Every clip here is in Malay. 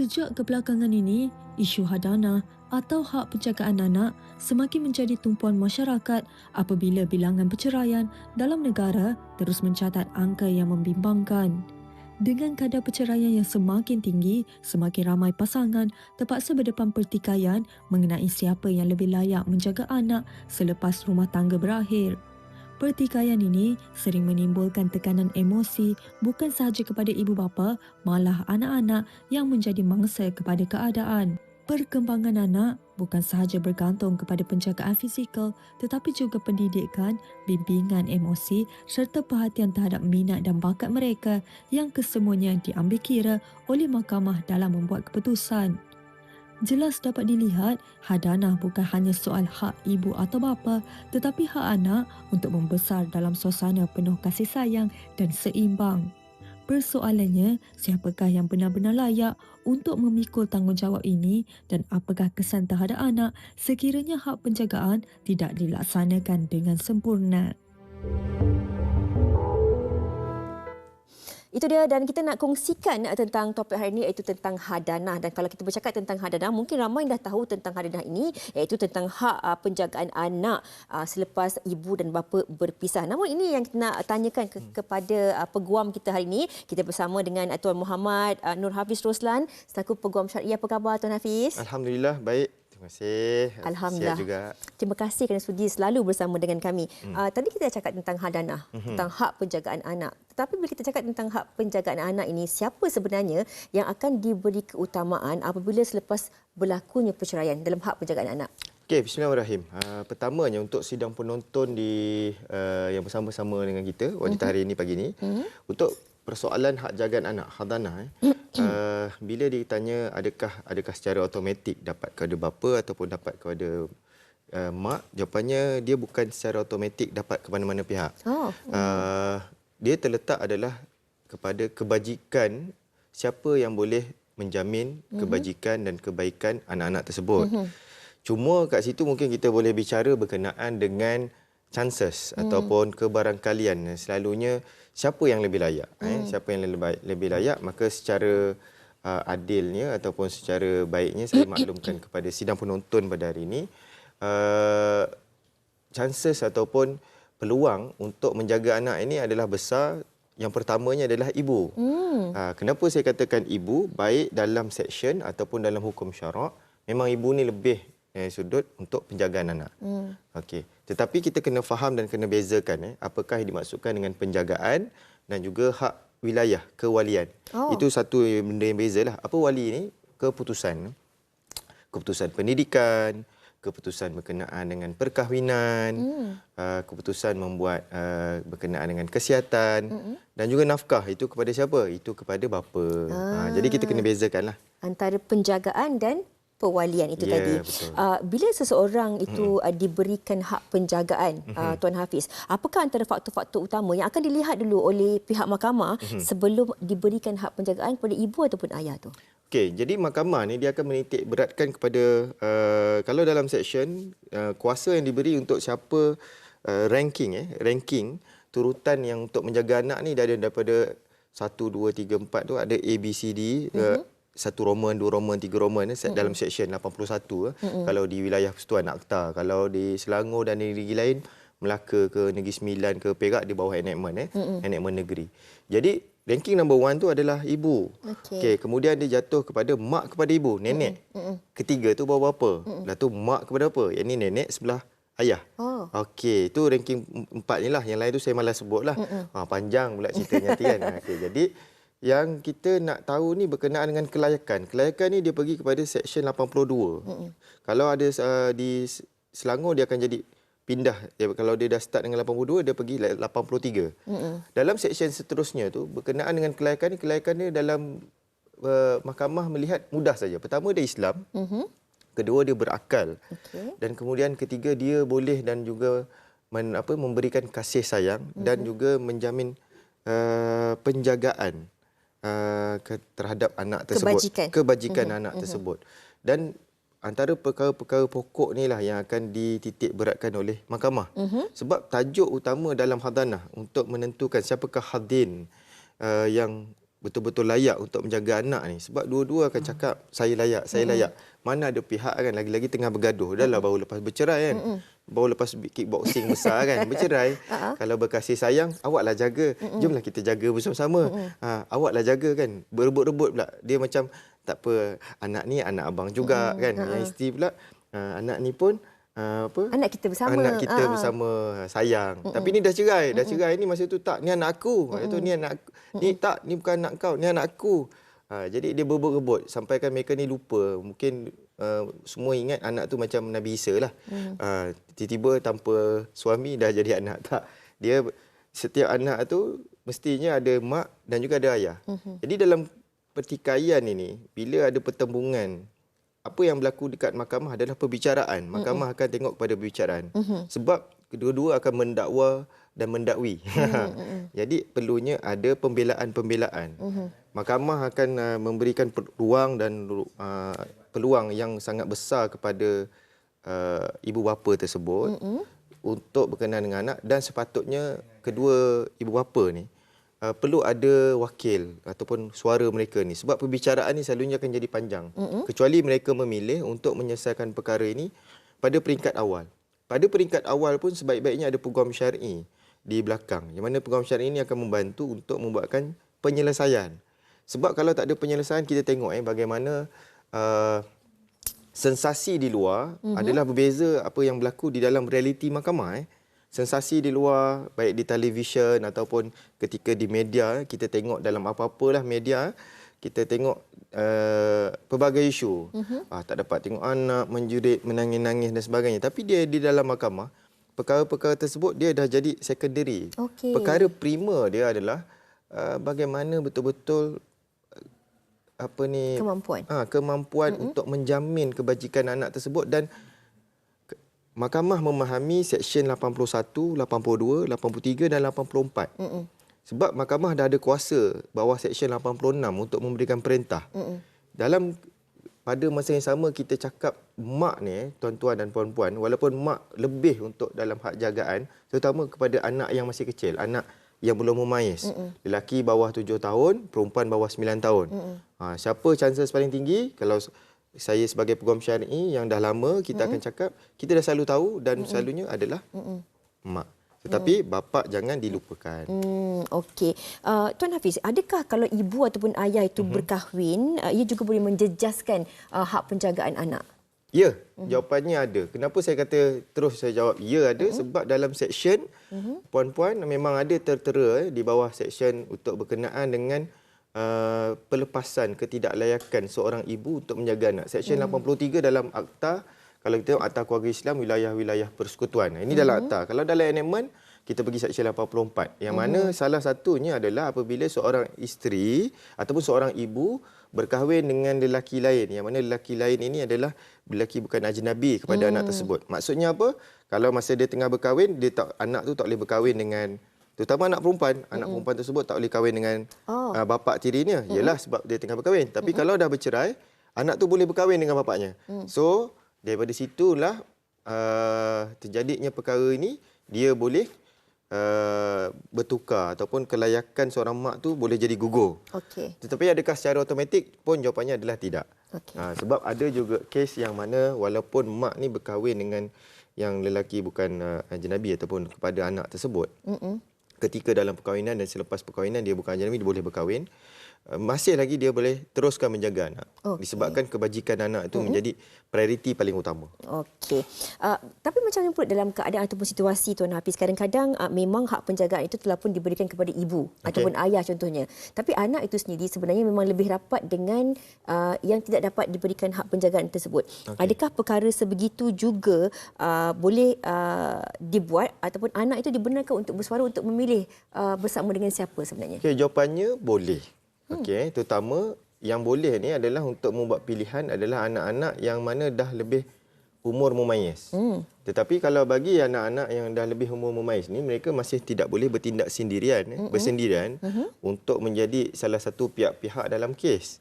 Sejak kebelakangan ini, isu hadana atau hak penjagaan anak semakin menjadi tumpuan masyarakat apabila bilangan perceraian dalam negara terus mencatat angka yang membimbangkan. Dengan kadar perceraian yang semakin tinggi, semakin ramai pasangan terpaksa berdepan pertikaian mengenai siapa yang lebih layak menjaga anak selepas rumah tangga berakhir. Pertikaian ini sering menimbulkan tekanan emosi bukan sahaja kepada ibu bapa, malah anak-anak yang menjadi mangsa kepada keadaan. Perkembangan anak bukan sahaja bergantung kepada penjagaan fizikal tetapi juga pendidikan, bimbingan emosi serta perhatian terhadap minat dan bakat mereka yang kesemuanya diambil kira oleh mahkamah dalam membuat keputusan. Jelas dapat dilihat, hadanah bukan hanya soal hak ibu atau bapa tetapi hak anak untuk membesar dalam suasana penuh kasih sayang dan seimbang. Persoalannya, siapakah yang benar-benar layak untuk memikul tanggungjawab ini dan apakah kesan terhadap anak sekiranya hak penjagaan tidak dilaksanakan dengan sempurna. Itu dia dan kita nak kongsikan tentang topik hari ini iaitu tentang hadanah dan kalau kita bercakap tentang hadanah mungkin ramai dah tahu tentang hadanah ini iaitu tentang hak uh, penjagaan anak uh, selepas ibu dan bapa berpisah. Namun ini yang kita nak tanyakan ke, kepada uh, peguam kita hari ini. Kita bersama dengan uh, Tuan Muhammad uh, Nur Hafiz Roslan selaku peguam syariah. Apa khabar Tuan Hafiz? Alhamdulillah baik. Terima kasih. Alhamdulillah. Sihat juga. Terima kasih kerana sudi selalu bersama dengan kami. Hmm. Uh, tadi kita dah cakap tentang hadanah, hmm. tentang hak penjagaan anak. Tetapi bila kita cakap tentang hak penjagaan anak ini, siapa sebenarnya yang akan diberi keutamaan apabila selepas berlakunya perceraian dalam hak penjagaan anak? Okey, bismillahirrahmanirrahim. Uh, pertamanya untuk sidang penonton di uh, yang bersama-sama dengan kita wanita hari ini pagi ini, hmm. untuk persoalan hak jagaan anak, hadanah eh. uh, bila ditanya adakah adakah secara automatik dapat kepada bapa ataupun dapat kepada uh, mak, jawapannya dia bukan secara automatik dapat ke mana-mana pihak. Oh. Uh, dia terletak adalah kepada kebajikan siapa yang boleh menjamin mm-hmm. kebajikan dan kebaikan anak-anak tersebut. Mm-hmm. Cuma kat situ mungkin kita boleh bicara berkenaan dengan chances mm. ataupun kebarangkalian. Selalunya siapa yang lebih layak? Mm. Eh? Siapa yang lebih, lebih layak? Maka secara uh, adilnya ataupun secara baiknya saya maklumkan kepada sidang penonton pada hari ini, uh, chances ataupun peluang untuk menjaga anak ini adalah besar. Yang pertamanya adalah ibu. Mm. Uh, kenapa saya katakan ibu? Baik dalam section ataupun dalam hukum syarak, memang ibu ni lebih eh, sudut untuk penjagaan anak. Hmm. Okey. Tetapi kita kena faham dan kena bezakan eh, apakah yang dimaksudkan dengan penjagaan dan juga hak wilayah, kewalian. Oh. Itu satu benda yang bezalah. Apa wali ini? Keputusan. Keputusan pendidikan, keputusan berkenaan dengan perkahwinan, hmm. uh, keputusan membuat uh, berkenaan dengan kesihatan hmm. dan juga nafkah itu kepada siapa? Itu kepada bapa. Ah. Uh, jadi kita kena bezakanlah antara penjagaan dan pewalian itu yeah, tadi. Uh, bila seseorang itu hmm. uh, diberikan hak penjagaan hmm. uh, Tuan Hafiz, apakah antara faktor-faktor utama yang akan dilihat dulu oleh pihak mahkamah hmm. sebelum diberikan hak penjagaan kepada ibu ataupun ayah tu? Okey, jadi mahkamah ni dia akan menitik beratkan kepada uh, kalau dalam section uh, kuasa yang diberi untuk siapa uh, ranking eh ranking turutan yang untuk menjaga anak ni dah ada daripada 1 2 3 4 tu ada A B C D uh, hmm satu Roman, dua Roman, tiga Roman mm-hmm. dalam section 81 mm-hmm. kalau di wilayah Persatuan Akta. Kalau di Selangor dan negeri lain Melaka ke Negeri Sembilan ke Perak di bawah enactment eh mm-hmm. enactment negeri. Jadi ranking number one tu adalah ibu. Okey. Okay, kemudian dia jatuh kepada mak kepada ibu, nenek. Mm-hmm. Ketiga tu bawa bapa. Mm-hmm. Lepas tu mak kepada apa? Yang ni nenek sebelah ayah. Oh. Okey, tu ranking empat ni lah. Yang lain tu saya malas sebutlah. Mm-hmm. Ha, panjang pula ceritanya nanti kan. Okey, jadi yang kita nak tahu ni berkenaan dengan kelayakan. Kelayakan ni dia pergi kepada section 82. Mm-hmm. Kalau ada uh, di Selangor dia akan jadi pindah. Dia, kalau dia dah start dengan 82 dia pergi 83. Mm-hmm. Dalam section seterusnya tu berkenaan dengan kelayakan ni kelayakan ni dalam uh, mahkamah melihat mudah saja. Pertama dia Islam. Mm-hmm. Kedua dia berakal. Okay. Dan kemudian ketiga dia boleh dan juga men, apa memberikan kasih sayang mm-hmm. dan juga menjamin uh, penjagaan uh, ke, terhadap anak tersebut. Kebajikan, kebajikan uh-huh. anak uh-huh. tersebut. Dan antara perkara-perkara pokok inilah yang akan dititik beratkan oleh mahkamah. Uh-huh. sebab tajuk utama dalam hadanah untuk menentukan siapakah hadin uh, yang betul-betul layak untuk menjaga anak ni. Sebab dua-dua akan cakap saya layak saya layak. Mana ada pihak kan lagi-lagi tengah bergaduh. Dah lah baru lepas bercerai kan baru lepas kickboxing besar kan bercerai kalau berkasih sayang awaklah jaga jomlah kita jaga bersama-sama ha, awaklah jaga kan berebut-rebut pula dia macam tak apa anak ni anak abang juga kan yang isteri pula ha, anak ni pun ha, apa Anak kita bersama. anak kita ah. bersama sayang. Mm-mm. Tapi ni dah cerai, dah cerai ni masa tu tak ni anak aku. Mm-mm. Itu ni anak aku. Ni tak ni bukan anak kau, ni anak aku. Ha, jadi dia berebut-rebut sampaikan mereka ni lupa. Mungkin uh, semua ingat anak tu macam Nabi Isa lah. Mm. Uh, tiba-tiba tanpa suami dah jadi anak tak. Dia setiap anak tu mestinya ada mak dan juga ada ayah. Mm-hmm. Jadi dalam pertikaian ini bila ada pertembungan apa yang berlaku dekat mahkamah adalah perbicaraan. Mahkamah akan tengok kepada perbicaraan. Sebab kedua-dua akan mendakwa dan mendakwi. Jadi perlunya ada pembelaan-pembelaan. Mahkamah akan uh, memberikan peluang dan uh, peluang yang sangat besar kepada uh, ibu bapa tersebut untuk berkenaan dengan anak dan sepatutnya kedua ibu bapa ni uh, perlu ada wakil ataupun suara mereka ni. Sebab perbicaraan ni selalunya akan jadi panjang. Mm-hmm. kecuali mereka memilih untuk menyelesaikan perkara ini pada peringkat awal. Pada peringkat awal pun sebaik-baiknya ada peguam syar'i di belakang yang mana peguam syar'i ini akan membantu untuk membuatkan penyelesaian sebab kalau tak ada penyelesaian kita tengok eh bagaimana uh, sensasi di luar mm-hmm. adalah berbeza apa yang berlaku di dalam realiti mahkamah eh sensasi di luar baik di televisyen ataupun ketika di media kita tengok dalam apa-apalah media kita tengok uh, pelbagai isu uh-huh. ah, tak dapat tengok anak menjerit menangis-nangis dan sebagainya tapi dia di dalam mahkamah perkara-perkara tersebut dia dah jadi secondary Okey. perkara prima dia adalah uh, bagaimana betul-betul uh, apa ni Kemampuan. ah kemampuan mm-hmm. untuk menjamin kebajikan anak tersebut dan Mahkamah memahami Seksyen 81, 82, 83 dan 84. Mm-mm. Sebab mahkamah dah ada kuasa bawah Seksyen 86 untuk memberikan perintah. Mm-mm. Dalam pada masa yang sama kita cakap mak ni eh, tuan-tuan dan puan-puan walaupun mak lebih untuk dalam hak jagaan terutama kepada anak yang masih kecil, anak yang belum memayis. Mm-mm. Lelaki bawah 7 tahun, perempuan bawah 9 tahun. Ha, siapa chances paling tinggi kalau saya sebagai peguam syar'i yang dah lama kita mm-hmm. akan cakap kita dah selalu tahu dan mm-hmm. selalunya adalah mm-hmm. mak. Tetapi mm-hmm. bapa jangan dilupakan. Hmm, okey. Uh, Tuan Hafiz, adakah kalau ibu ataupun ayah itu mm-hmm. berkahwin, uh, ia juga boleh menjejaskan uh, hak penjagaan anak? Ya, mm-hmm. jawapannya ada. Kenapa saya kata terus saya jawab ya ada mm-hmm. sebab dalam seksyen mm-hmm. puan-puan memang ada tertera eh, di bawah seksyen untuk berkenaan dengan uh, pelepasan ketidaklayakan seorang ibu untuk menjaga anak. Seksyen mm. 83 dalam akta kalau kita tengok akta keluarga Islam wilayah-wilayah persekutuan. Ini mm. dalam akta. Kalau dalam amendment kita pergi seksyen 84 yang mm. mana salah satunya adalah apabila seorang isteri ataupun seorang ibu berkahwin dengan lelaki lain yang mana lelaki lain ini adalah lelaki bukan ajnabi kepada mm. anak tersebut. Maksudnya apa? Kalau masa dia tengah berkahwin, dia tak anak tu tak boleh berkahwin dengan terutama anak perempuan, anak mm-hmm. perempuan tersebut tak boleh kahwin dengan Oh. uh, bapa tirinya. Mm-hmm. Yalah sebab dia tengah berkahwin. Tapi mm-hmm. kalau dah bercerai, anak tu boleh berkahwin dengan bapaknya. Mm. So, daripada situlah uh, terjadinya perkara ini, dia boleh uh, bertukar ataupun kelayakan seorang mak tu boleh jadi gugur. Okey. Tetapi adakah secara automatik pun jawapannya adalah tidak. Okey. Ha, sebab ada juga kes yang mana walaupun mak ni berkahwin dengan yang lelaki bukan uh, ajnabi ataupun kepada anak tersebut. Mm-mm. Ketika dalam perkahwinan dan selepas perkahwinan dia bukan ajnabi dia boleh berkahwin. Masih lagi dia boleh teruskan menjaga anak. Okey. Disebabkan kebajikan anak itu mm-hmm. menjadi prioriti paling utama. Okey. Uh, tapi macam mana pula dalam keadaan ataupun situasi Tuan Hafiz, kadang-kadang uh, memang hak penjagaan itu telah pun diberikan kepada ibu okay. ataupun ayah contohnya. Tapi anak itu sendiri sebenarnya memang lebih rapat dengan uh, yang tidak dapat diberikan hak penjagaan tersebut. Okey. Adakah perkara sebegitu juga uh, boleh uh, dibuat ataupun anak itu dibenarkan untuk bersuara untuk memilih uh, bersama dengan siapa sebenarnya? Okey, jawapannya boleh. Okey, terutama yang boleh ni adalah untuk membuat pilihan adalah anak-anak yang mana dah lebih umur memayis. Hmm. Tetapi kalau bagi anak-anak yang dah lebih umur memayis ni mereka masih tidak boleh bertindak sendirian, eh, bersendirian untuk menjadi salah satu pihak-pihak dalam kes.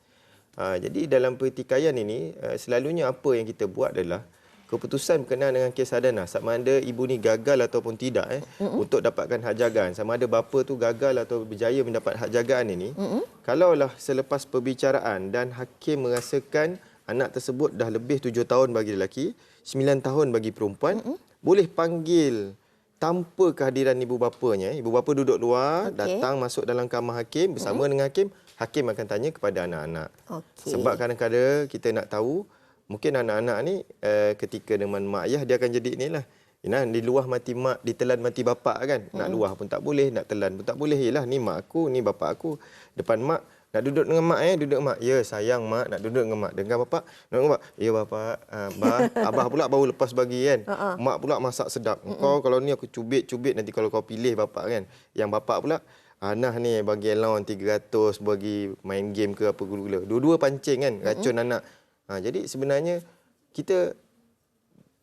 Ha, jadi dalam pertikaian ini uh, selalunya apa yang kita buat adalah keputusan berkenaan dengan kes Hadana sama ada ibu ni gagal ataupun tidak eh mm-hmm. untuk dapatkan hak jagaan sama ada bapa tu gagal atau berjaya mendapat hak jagaan ini mm-hmm. kalaulah selepas perbicaraan dan hakim merasakan anak tersebut dah lebih tujuh tahun bagi lelaki, sembilan tahun bagi perempuan, mm-hmm. boleh panggil tanpa kehadiran ibu bapanya. Ibu bapa duduk luar, okay. datang masuk dalam kamar hakim bersama mm-hmm. dengan hakim. Hakim akan tanya kepada anak-anak. Okay. Sebab kadang-kadang kita nak tahu, mungkin anak-anak ni uh, ketika dengan mak ayah, dia akan jadi inilah. Ina, di luah mati mak, ditelan mati bapak kan. Nak mm-hmm. luah pun tak boleh, nak telan pun tak boleh. Yalah, ni mak aku, ni bapak aku. Depan mak, nak duduk dengan mak eh, duduk mak. Ya, sayang mak nak duduk dengan mak. Dengan bapak, duduk dengan bapak. Ya bapak, uh, bah, abah pula baru lepas bagi kan. Uh-uh. Mak pula masak sedap. Kau kalau ni aku cubit-cubit nanti kalau kau pilih bapak kan. Yang bapak pula Anah ni bagi allowance 300 bagi main game ke apa gula-gula. Dua-dua pancing kan, racun uh-huh. anak. Ha, jadi sebenarnya kita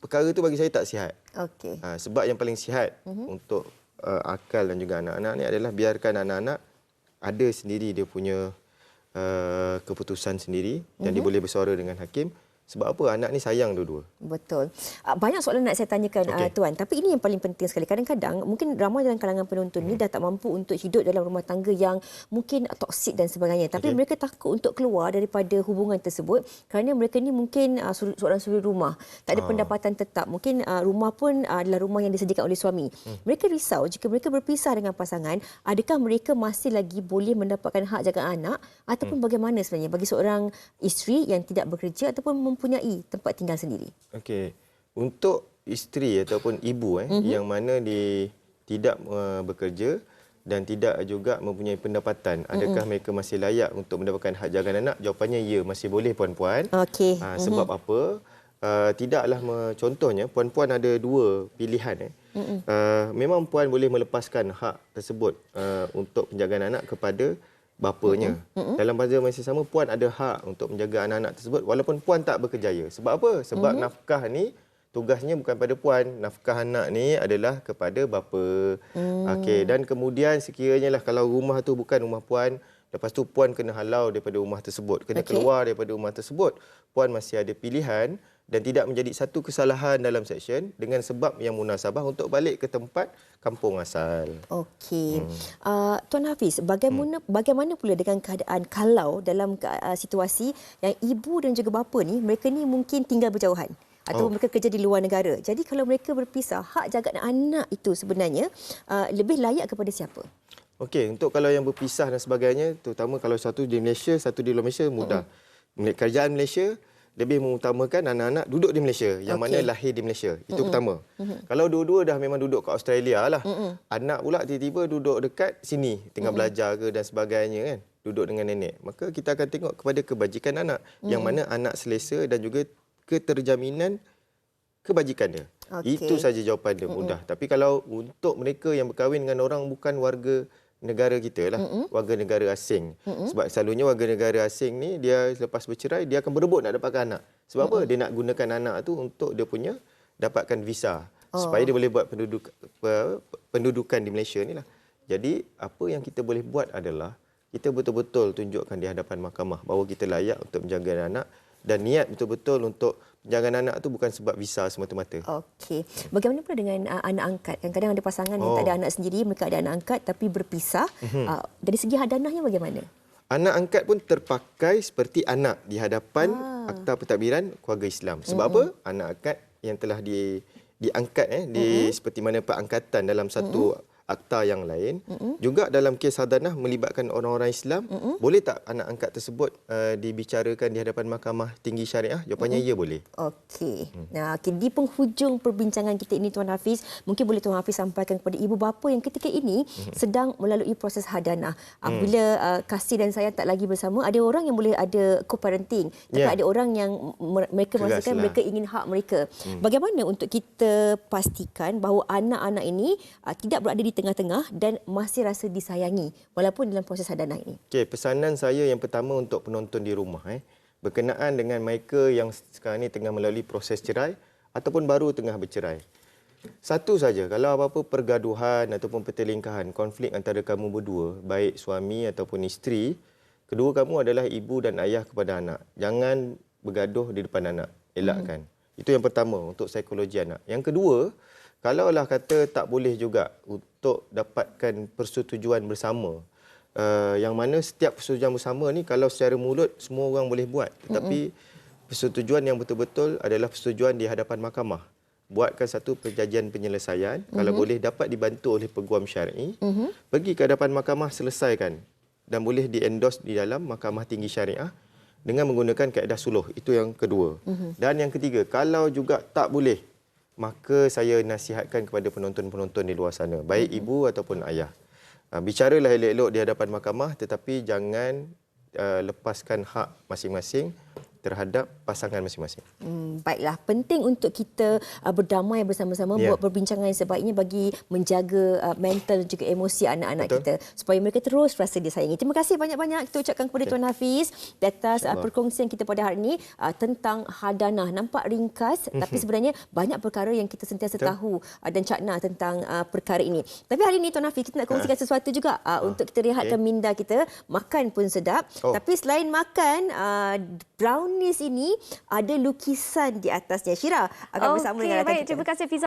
perkara tu bagi saya tak sihat. Okey. Ha, sebab yang paling sihat uh-huh. untuk uh, akal dan juga anak-anak ni adalah biarkan anak-anak ada sendiri dia punya uh, keputusan sendiri dan mm-hmm. dia mhm. boleh bersuara dengan hakim sebab apa anak ni sayang dua-dua. Betul. Ah, banyak soalan nak saya tanyakan okay. uh, tuan, tapi ini yang paling penting sekali. Kadang-kadang mungkin ramai dalam kalangan penonton hmm. ni dah tak mampu untuk hidup dalam rumah tangga yang mungkin toksik dan sebagainya. Tapi okay. mereka takut untuk keluar daripada hubungan tersebut kerana mereka ni mungkin uh, seorang suri rumah, tak ada uh. pendapatan tetap. Mungkin uh, rumah pun uh, adalah rumah yang disediakan oleh suami. Hmm. Mereka risau jika mereka berpisah dengan pasangan, adakah mereka masih lagi boleh mendapatkan hak jaga anak ataupun hmm. bagaimana sebenarnya bagi seorang isteri yang tidak bekerja ataupun mempunyai tempat tinggal sendiri. Okey. Untuk isteri ataupun ibu eh mm-hmm. yang mana di tidak uh, bekerja dan tidak juga mempunyai pendapatan, adakah mm-hmm. mereka masih layak untuk mendapatkan hak jagaan anak? Jawapannya ya, masih boleh puan-puan. Okey. Uh, sebab mm-hmm. apa? Uh, tidaklah contohnya puan-puan ada dua pilihan eh. Mm-hmm. Uh, memang puan boleh melepaskan hak tersebut uh, untuk penjagaan anak kepada bapanya. Mm-hmm. Dalam pada masa sama puan ada hak untuk menjaga anak-anak tersebut walaupun puan tak berkejaya. Sebab apa? Sebab mm-hmm. nafkah ni tugasnya bukan pada puan. Nafkah anak ni adalah kepada bapa. Mm. Okey dan kemudian sekiranya lah kalau rumah tu bukan rumah puan, lepas tu puan kena halau daripada rumah tersebut, kena okay. keluar daripada rumah tersebut, puan masih ada pilihan dan tidak menjadi satu kesalahan dalam seksyen dengan sebab yang munasabah untuk balik ke tempat kampung asal. Okey. Hmm. Uh, Tuan Hafiz, bagaimana hmm. bagaimana pula dengan keadaan kalau dalam uh, situasi yang ibu dan juga bapa ni mereka ni mungkin tinggal berjauhan atau oh. mereka kerja di luar negara. Jadi kalau mereka berpisah, hak jaga anak itu sebenarnya uh, lebih layak kepada siapa? Okey, untuk kalau yang berpisah dan sebagainya, terutama kalau satu di Malaysia, satu di luar Malaysia mudah. Hmm. Kerajaan Malaysia lebih mengutamakan anak-anak duduk di Malaysia yang okay. mana lahir di Malaysia. Itu mm-hmm. pertama. Mm-hmm. Kalau dua-dua dah memang duduk kat Australia lah. Mm-hmm. Anak pula tiba-tiba duduk dekat sini tengah mm-hmm. belajar ke dan sebagainya kan. Duduk dengan nenek. Maka kita akan tengok kepada kebajikan anak mm-hmm. yang mana anak selesa dan juga keterjaminan kebajikan dia. Okay. Itu saja jawapan dia mm-hmm. mudah. Tapi kalau untuk mereka yang berkahwin dengan orang bukan warga negara kita lah, mm-hmm. warga negara asing. Mm-hmm. Sebab selalunya warga negara asing ni dia selepas bercerai dia akan berebut nak dapatkan anak. Sebab mm-hmm. apa? Dia nak gunakan anak tu untuk dia punya dapatkan visa oh. supaya dia boleh buat penduduk pendudukan di Malaysia ni lah. Jadi apa yang kita boleh buat adalah kita betul-betul tunjukkan di hadapan mahkamah bahawa kita layak untuk menjaga anak dan niat betul-betul untuk penjagaan anak tu bukan sebab visa semata-mata. Okey. Bagaimana pula dengan uh, anak angkat? Kadang-kadang ada pasangan oh. yang tak ada anak sendiri, mereka ada anak angkat tapi berpisah. Mm-hmm. Uh, dari segi hadanahnya bagaimana? Anak angkat pun terpakai seperti anak di hadapan ah. akta pentadbiran keluarga Islam. Sebab mm-hmm. apa? Anak angkat yang telah di diangkat eh di mm-hmm. seperti mana perangkatan dalam satu mm-hmm akta yang lain mm-hmm. juga dalam kes hadanah melibatkan orang-orang Islam mm-hmm. boleh tak anak angkat tersebut uh, dibicarakan di hadapan mahkamah tinggi syariah jawapannya mm-hmm. ya boleh okey hmm. nah okay. di penghujung perbincangan kita ini tuan Hafiz mungkin boleh tuan Hafiz sampaikan kepada ibu bapa yang ketika ini mm-hmm. sedang melalui proses hadanah mm. bila uh, kasih dan saya tak lagi bersama ada orang yang boleh ada co-parenting tapi yeah. ada orang yang mereka merasakan mereka ingin hak mereka mm. bagaimana untuk kita pastikan bahawa anak-anak ini uh, tidak berada di tengah-tengah dan masih rasa disayangi walaupun dalam proses hadanah ini. Okey, pesanan saya yang pertama untuk penonton di rumah eh berkenaan dengan mereka yang sekarang ini tengah melalui proses cerai ataupun baru tengah bercerai. Satu saja, kalau apa-apa pergaduhan ataupun pertelingkahan, konflik antara kamu berdua, baik suami ataupun isteri, kedua kamu adalah ibu dan ayah kepada anak. Jangan bergaduh di depan anak. Elakkan. Hmm. Itu yang pertama untuk psikologi anak. Yang kedua, kalaulah kata tak boleh juga untuk dapatkan persetujuan bersama. Uh, yang mana setiap persetujuan bersama ni kalau secara mulut semua orang boleh buat. Tetapi persetujuan yang betul-betul adalah persetujuan di hadapan mahkamah. Buatkan satu perjanjian penyelesaian. Kalau boleh dapat dibantu oleh peguam syar'i, pergi ke hadapan mahkamah selesaikan dan boleh di-endorse di dalam mahkamah tinggi syariah dengan menggunakan kaedah suluh. Itu yang kedua. Dan yang ketiga, kalau juga tak boleh, maka saya nasihatkan kepada penonton-penonton di luar sana, baik ibu ataupun ayah. Uh, bicaralah elok-elok di hadapan mahkamah tetapi jangan uh, lepaskan hak masing-masing terhadap pasangan masing-masing. Hmm, baiklah, penting untuk kita uh, berdamai bersama-sama Ya. buat perbincangan yang sebaiknya bagi menjaga uh, mental dan juga emosi anak-anak Betul. kita supaya mereka terus rasa disayangi. Terima kasih banyak-banyak kita ucapkan kepada Tuan Hafiz di atas uh, perkongsian kita pada hari ini uh, tentang hadanah. Nampak ringkas tapi sebenarnya banyak perkara yang kita sentiasa Betul. tahu uh, dan cakna tentang uh, perkara ini. Tapi hari ini Tuan Hafiz kita nak kongsikan sesuatu juga uh, untuk kita rehatkan okey. minda kita, makan pun sedap. Oh. Tapi selain makan uh, brownies ini ada lukisan di atasnya. Syira akan bersama dengan rakan Okey, baik. kita. Terima kasih Fiza.